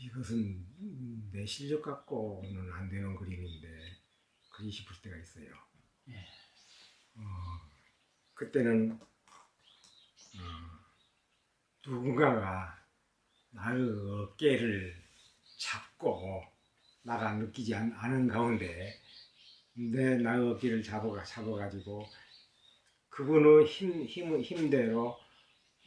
이것은 내 실력 갖고는 안 되는 그림인데 그리 싶을 때가 있어요. 예. 어, 그때는 어, 누군가가 나의 어깨를 잡고 나가 느끼지 않, 않은 가운데 내 나의 어깨를 잡아 잡아가지고 그분의 힘, 힘 힘대로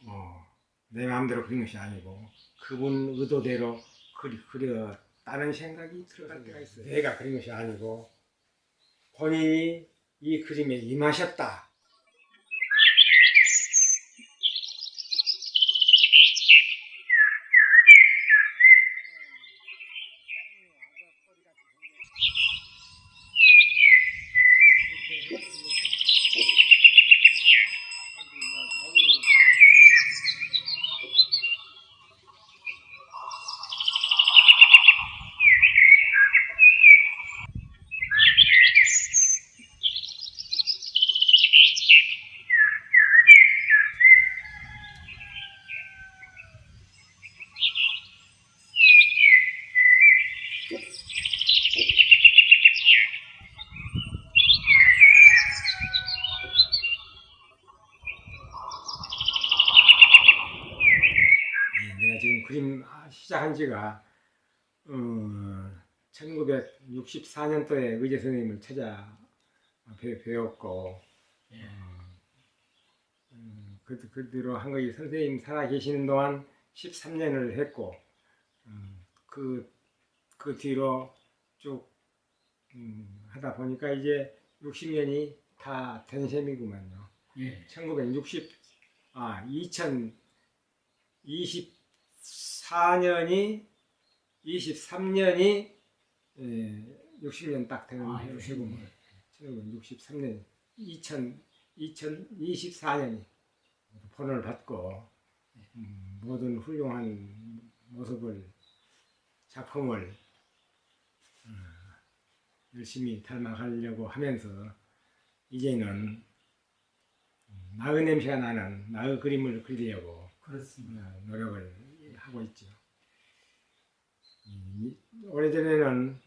어, 내 마음대로 그린 것이 아니고 그분 의도대로 그리, 그렸다는 생각이 들어갈 때가 있어요. 내가 그린 것이 아니고 본인이 이 그림에 임하셨다. 시작한 지가 어, 1964년도에 의재 선생님을 찾아 배, 배웠고 예. 음, 그, 그 뒤로 한 것이 선생님 살아 계시는 동안 13년을 했고 음, 그, 그 뒤로 쭉 음, 하다 보니까 이제 60년이 다 된 셈이구만요. 예. 1960, 아, 2024년이, 23년이, 예, 60년 딱 되는 아, 해고, 60년. 1963년, 2000, 2024년이 본을 받고, 음, 모든 훌륭한 모습을, 작품을, 어, 열심히 닮아가려고 하면서, 이제는 나의 냄새가 나는 나의 그림을 그리려고 그렇습니다. 어, 노력을 하고 있죠. 이- 오래전에는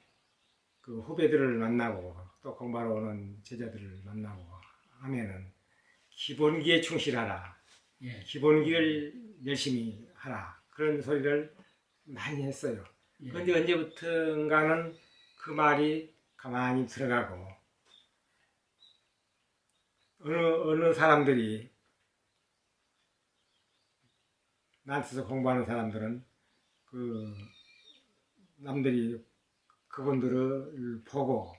그 후배들을 만나고 또 공부하러 오는 제자들을 만나고 하면은 기본기에 충실하라. 예. 기본기를 열심히 하라. 그런 소리를 많이 했어요. 예. 그런데 언제부턴가는 그 말이 가만히 들어가고 어느 어느 사람들이 나한테서 공부하는 사람들은 그 남들이 그분들을 보고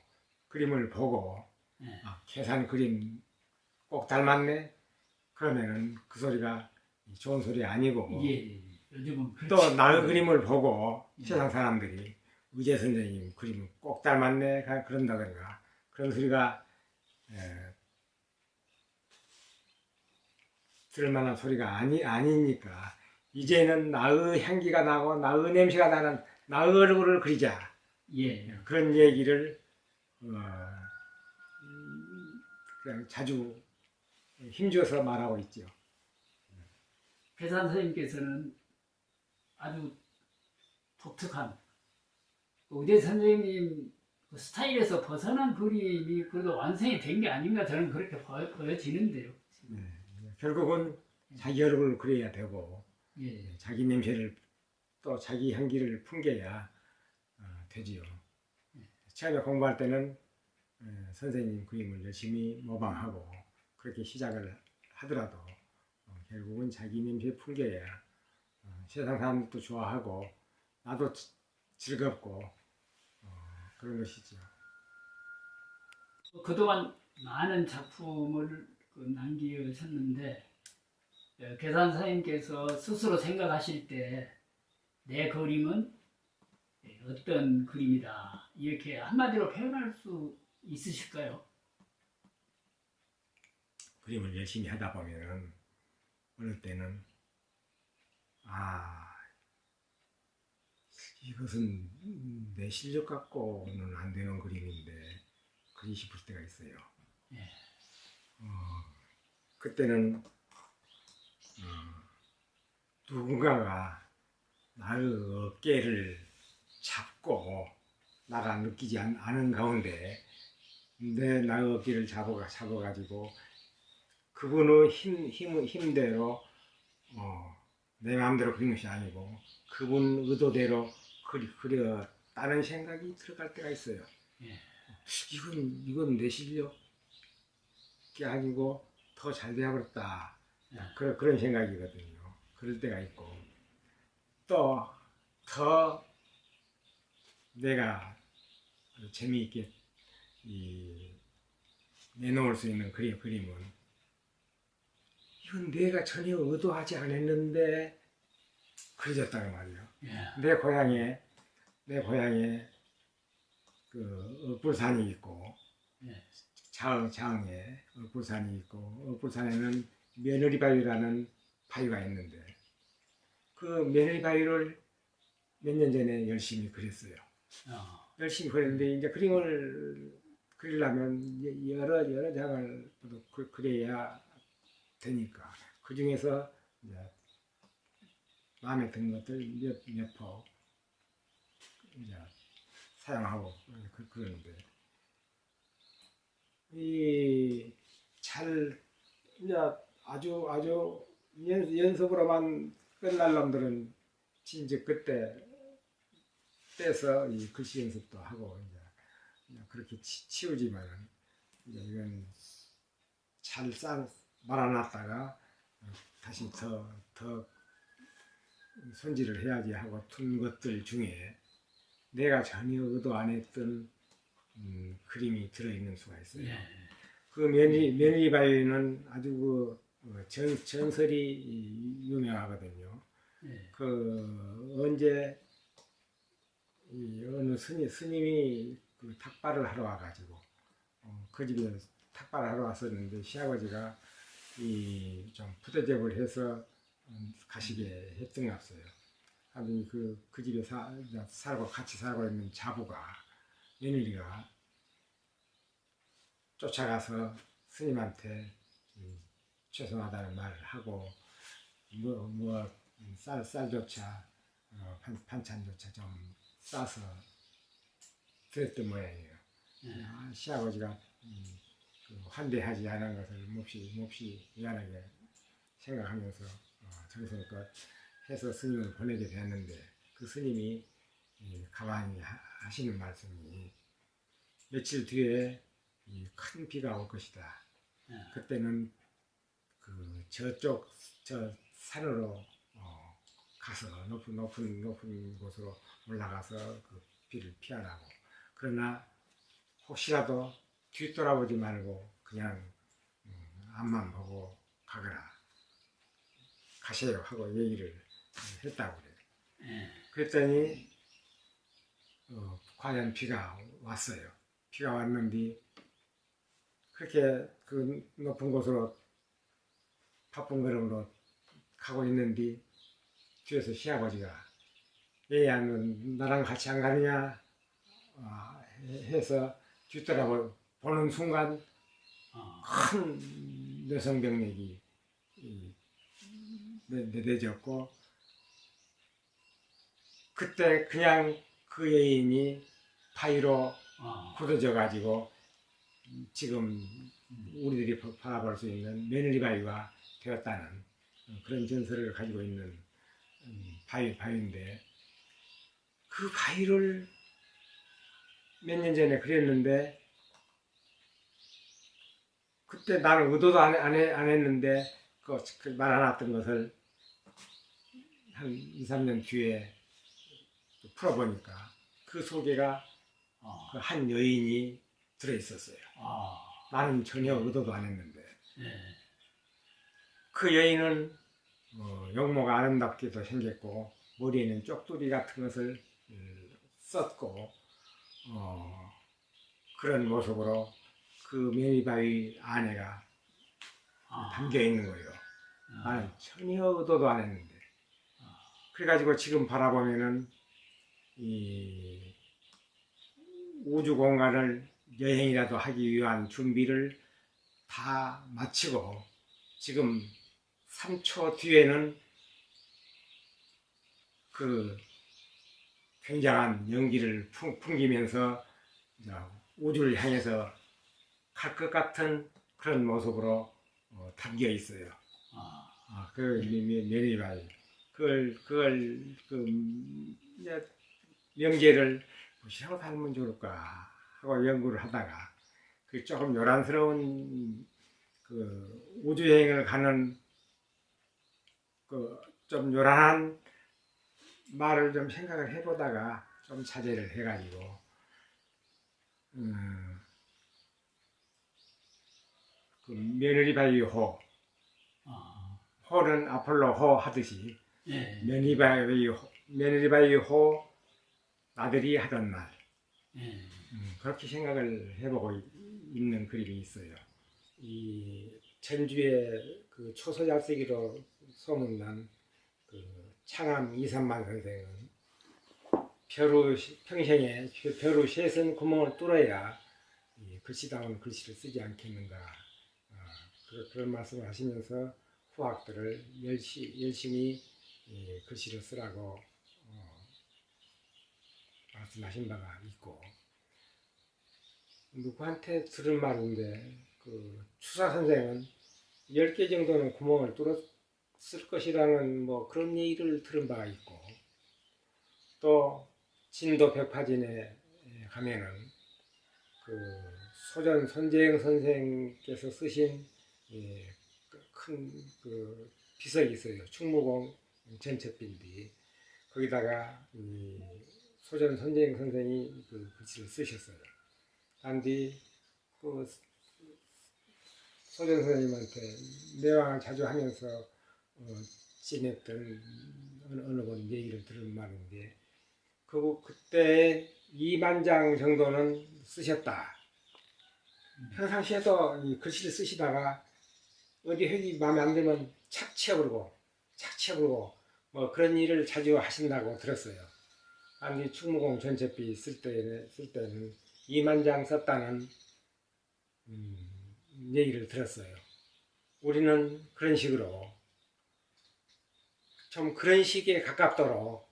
그림을 보고 예. 아, 계산 그림 꼭 닮았네 그러면은 그 소리가 좋은 소리 아니고 예. 예. 요즘은 또 그렇지. 나의 그림을 보고 예. 세상 사람들이 의재 선생님 그림 꼭 닮았네 가- 그런다든가 그런 소리가 에, 들을 만한 소리가 아니 아니니까 이제는 나의 향기가 나고 나의 냄새가 나는 나의 얼굴을 그리자 예. 그런 얘기를 어, 음, 그냥 자주 힘줘서 말하고 있죠. 배산 선생님께서는 아주 독특한 의대 선생님 그 스타일에서 벗어난 그림이 그래도 완성이 된 게 아닌가 저는 그렇게 보여, 보여지는데요. 네. 결국은 자기 얼굴을 그려야 되고 예. 자기 냄새를 또 자기 향기를 풍겨야 어, 되지요. 처음에 공부할 때는 어, 선생님 그림을 열심히 모방하고 그렇게 시작을 하더라도 어, 결국은 자기 냄새 풍겨야 어, 세상 사람들도 좋아하고 나도 지- 즐겁고 어, 그런 것이죠. 그동안 많은 작품을 그 남기셨는데 어, 계산 선생님께서 스스로 생각하실 때 내 그림은 어떤 그림이다 이렇게 한마디로 표현할 수 있으실까요? 그림을 열심히 하다 보면은 어느 때는 아 이것은 내 실력 갖고는 안 되는 그림인데 그리 싶을 때가 있어요. 예. 어, 그때는 어, 누군가가 나의 어깨를 잡고 나가 느끼지 않, 않은 가운데 내 나의 어깨를 잡아 잡아가지고 그분의 힘, 힘 힘대로 어, 내 마음대로 그린 것이 아니고 그분 의도대로 그리 그렸다는 생각이 들어갈 때가 있어요. 예. 이건 이건 내 실력이 아니고 더 잘 되어버렸다. 예. 그런 그런 생각이거든요. 그럴 때가 있고 또 더 내가 재미있게 이 내놓을 수 있는 그림 그림은 이건 내가 전혀 의도하지 않았는데 그려졌다는 말이에요. 예. 내 고향에 내 고향에 그 억불산이 있고 예. 자흥 자흥에 억불산이 있고 억불산에는 며느리바위라는 바위가 있는데 그 며느리바위를 몇 년 전에 열심히 그렸어요. 어. 열심히 그렸는데 이제 그림을 그리려면 여러 여러 장을 또 그- 그려야 되니까 그 중에서 이제 마음에 드는 것들 몇몇포 이제 사용하고 그, 그러는데 이 잘 이제 아주 아주 연, 연습으로만 끝날 놈들은 진짜 그때 떼서 이 글씨 연습도 하고 이제 그렇게 치, 치우지만은 이제 이건 잘 쌀, 말아놨다가 다시 더, 더 손질을 해야지 하고 둔 것들 중에 내가 전혀 의도 안 했던 음, 그림이 들어있는 수가 있어요. 예. 그 며느리, 며느리 바위는 아주 그 어, 전, 전설이 유명하거든요. 예. 그 언제 이 어느 스님, 스님이 그 탁발을 하러 와가지고 어, 그 집에 탁발을 하러 왔었는데 시아버지가 이좀 푸대접을 해서 음, 가시게 했던갑어요. 하더니 그, 그 집에 사, 살고 같이 살고 있는 자부가 며느리가 쫓아가서 스님한테 음, 죄송하다는 말을 하고 뭐 뭐 쌀 쌀조차 어, 반, 반찬조차 좀 싸서 드렸던 모양이에요. 예. 아, 시아버지가 음, 그 환대하지 않은 것을 몹시 몹시 미안하게 생각하면서 어, 정성껏 해서 스님을 보내게 되었는데 그 스님이 이 가만히 하, 하시는 말씀이 며칠 뒤에 이 큰 비가 올 것이다. 예. 그때는 그 저쪽 저 산으로 어, 가서 높은 높은 높은 곳으로 올라가서 그 비를 피하라고. 그러나 혹시라도 뒤돌아보지 말고 그냥 음, 앞만 보고 가거라. 가세요 하고 얘기를 했다고 그래요. 예. 그랬더니 어, 과연 비가 왔어요. 비가 왔는데 그렇게 그 높은 곳으로 바쁜 걸음으로 가고 있는데 뒤에서 시아버지가 얘야 너 나랑 같이 안 가느냐 아, 해- 해서 뒤돌아보 보는 순간 어. 큰 여성병력이 이, 내- 내려졌고 그때 그냥 그 여인이 파이로 어. 굳어져 가지고 지금 우리들이 바- 바라볼 수 있는 며느리 바위가 되었다는 어, 그런 전설을 가지고 있는 음, 바위 바위인데 그 바위를 몇 년 전에 그렸는데 그때 나는 의도도 안, 안, 해- 안 했는데 그, 그 말아놨던 것을 한 2, 3년 뒤에 풀어보니까 그 속에가 어. 그한 여인이 들어있었어요. 아. 나는 전혀 의도도 안 했는데 예. 그 여인은 어, 용모가 아름답게도 생겼고 머리에는 쪽두리 같은 것을 음, 썼고 어, 그런 모습으로 그 매미바위 안에가 아. 담겨 있는 거예요. 아. 나는 전혀 의도도 안 했는데 그래가지고 지금 바라보면은 이 우주 공간을 여행이라도 하기 위한 준비를 다 마치고 지금 3초 뒤에는 그 굉장한 연기를 품, 풍기면서 이제 우주를 향해서 갈 것 같은 그런 모습으로 어, 담겨 있어요. 아, 아, 그 메리바이 그걸 그걸 그 음, 이제 명제를 무엇이라고 닮으면 좋을까 하고 연구를 하다가 그 조금 요란스러운 그 우주 여행을 가는 그 좀 요란한 말을 좀 생각을 해보다가 좀 자제를 해가지고 음, 그 며느리바이 호 아, 호는 아폴로 호 하듯이 예, 며느리바이 호, 며느리바이 호 아들이 하던 말. 예, 음, 그렇게 생각을 해보고 있- 있는 그림이 있어요. 이 전주의 그 초소잘쓰기로 소문난 그 창암 이삼만 선생은 벼루 시- 평생에 벼루 셋은 구멍을 뚫어야 이 글씨다운 글씨를 쓰지 않겠는가. 아, 그, 그런 말씀을 하시면서 후학들을 열시, 열심히 이 글씨를 쓰라고 어, 말씀하신 바가 있고 누구한테 들은 말인데 그 추사 선생은 10개 정도는 구멍을 뚫었 을 것이라는 뭐 그런 얘기를 들은 바가 있고 또 진도 백파진에 가면은 그 소전 손재영 선생께서 쓰신 예, 큰그 비석이 있어요. 충무공 전첩빈디 거기다가 이 소전 손재영 선생이 그 글씨를 쓰셨어요. 단디 그 소전 선생님한테 내왕을 자주 하면서 어, 지냈던 어느, 어느 번 얘기를 들은 말인데 그 그때 2만 장 정도는 쓰셨다. 평상시에도 이 글씨를 쓰시다가 어디 획이 마음에 안 들면 착 치워버리고 착 치워버리고 뭐 그런 일을 자주 하신다고 들었어요. 아니 충무공 전체비 쓸 때, 쓸 때는 2만 장 썼다는 음, 얘기를 들었어요. 우리는 그런 식으로 좀 그런 식에 가깝도록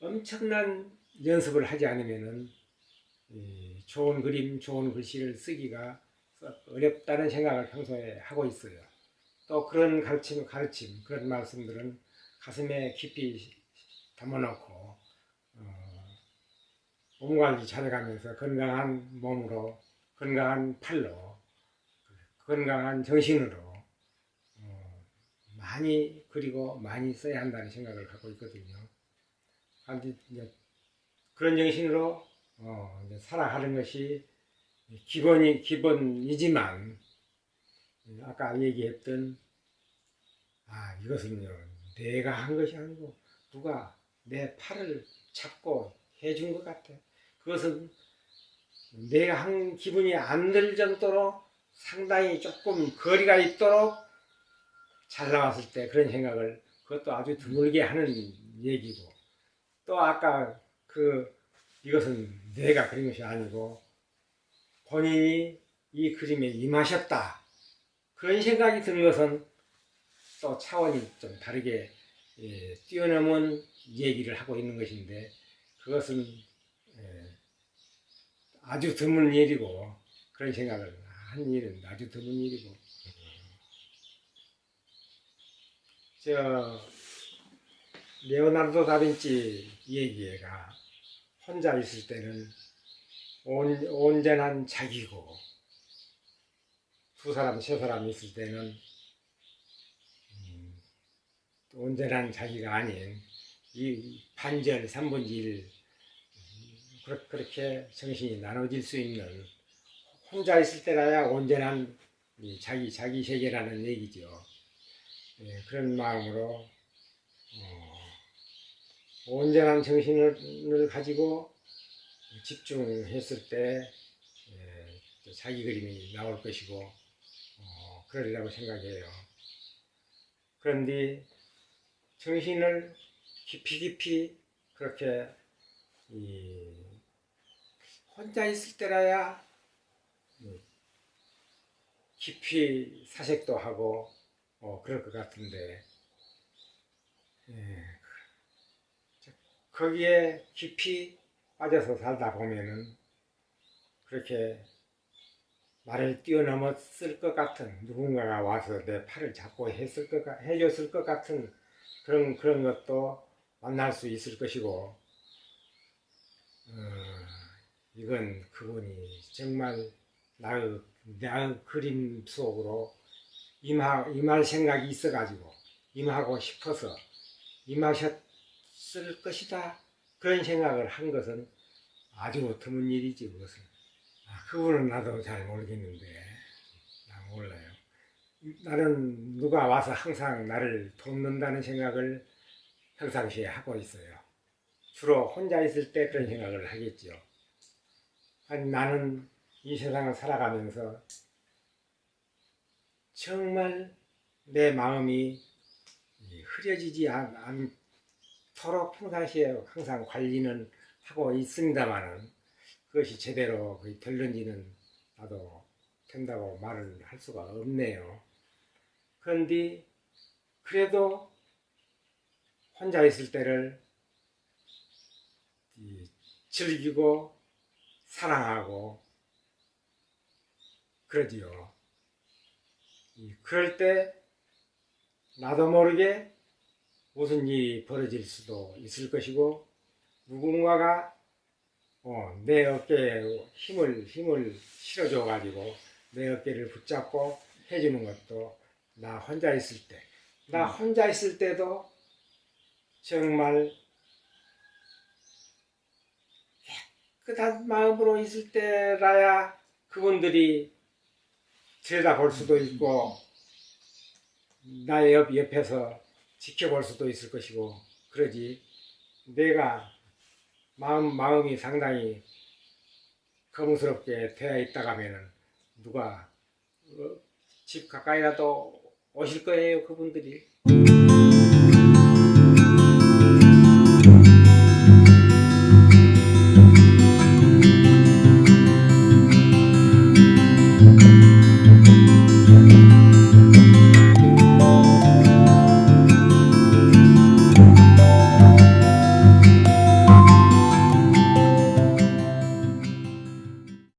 엄청난 연습을 하지 않으면은 이 좋은 그림, 좋은 글씨를 쓰기가 어렵다는 생각을 평소에 하고 있어요. 또 그런 가르침, 가르침, 그런 말씀들은 가슴에 깊이 담아놓고 어, 몸 관리 잘해가면서 건강한 몸으로, 건강한 팔로, 건강한 정신으로 어, 많이 그리고 많이 써야 한다는 생각을 갖고 있거든요. 이제 그런 정신으로 어, 이제 살아가는 것이 기본이 기본이지만 아까 얘기했던 아 이것은요 내가 한 것이 아니고 누가 내 팔을 잡고 해준 것 같아. 그것은 내가 한 기분이 안 들 정도로 상당히 조금 거리가 있도록 잘 나왔을 때 그런 생각을 그것도 아주 드물게 하는 얘기고 또 아까 그 이것은 내가 그린 것이 아니고 본인이 이 그림에 임하셨다. 그런 생각이 드는 것은 또 차원이 좀 다르게 예, 뛰어넘은 얘기를 하고 있는 것인데 그것은 예, 아주 드문 일이고 그런 생각을 한 일은 아주 드문 일이고 저 레오나르도 다빈치 얘기가 혼자 있을 때는 온, 온전한 자기고 두 사람 세 사람 있을 때는 음, 온전한 자기가 아닌 이 반절 3분의 1 그렇- 그렇게 정신이 나눠질 수 있는 혼자 있을 때라야 온전한 이 자기 자기 세계라는 얘기죠. 예, 그런 마음으로 어, 온전한 정신을 가지고 집중했을 때 예, 또 자기 그림이 나올 것이고 어, 그러리라고 생각해요. 그런데 정신을 깊이 깊이 그렇게 이 혼자 있을 때라야 이 깊이 사색도 하고 어, 그럴 것 같은데. 예, 거기에 깊이 빠져서 살다 보면은 그렇게 나를 뛰어넘었을 것 같은 누군가가 와서 내 팔을 잡고 했을 것 같- 해줬을 것 같은 그런 그런 것도 만날 수 있을 것이고 어, 이건 그분이 정말 나의 나의 그림 속으로 임하 임할 생각이 있어가지고 임하고 싶어서 임하셨을 것이다. 그런 생각을 한 것은 아주 드문 일이지 그것은. 아, 그분은 나도 잘 모르겠는데. 나 몰라요. 나는 누가 와서 항상 나를 돕는다는 생각을 평상시에 하고 있어요. 주로 혼자 있을 때 그런 생각을 하겠죠 아니 나는 이 세상을 살아가면서 정말 내 마음이 이 흐려지지 않, 않도록 평상시에 항상 관리는 하고 있습니다만은 그것이 제대로 거의 될는지는 나도 된다고 말을 할 수가 없네요. 그런데 그래도 혼자 있을 때를 이 즐기고 사랑하고 그러지요. 이 그럴 때 나도 모르게 무슨 일이 벌어질 수도 있을 것이고 누군가가 어, 내 어깨에 힘을 힘을 실어줘 가지고 내 어깨를 붙잡고 해주는 것도 나 혼자 있을 때, 나 혼자 있을 때도 정말 깨끗한 마음으로 있을 때라야 그분들이 들여다볼 수도 있고 나의 옆, 옆에서 지켜볼 수도 있을 것이고 그러지. 내가 마음, 마음이 상당히 거무스럽게 되어 있다가 하면은 누가 어, 집 가까이라도 오실 거예요 그분들이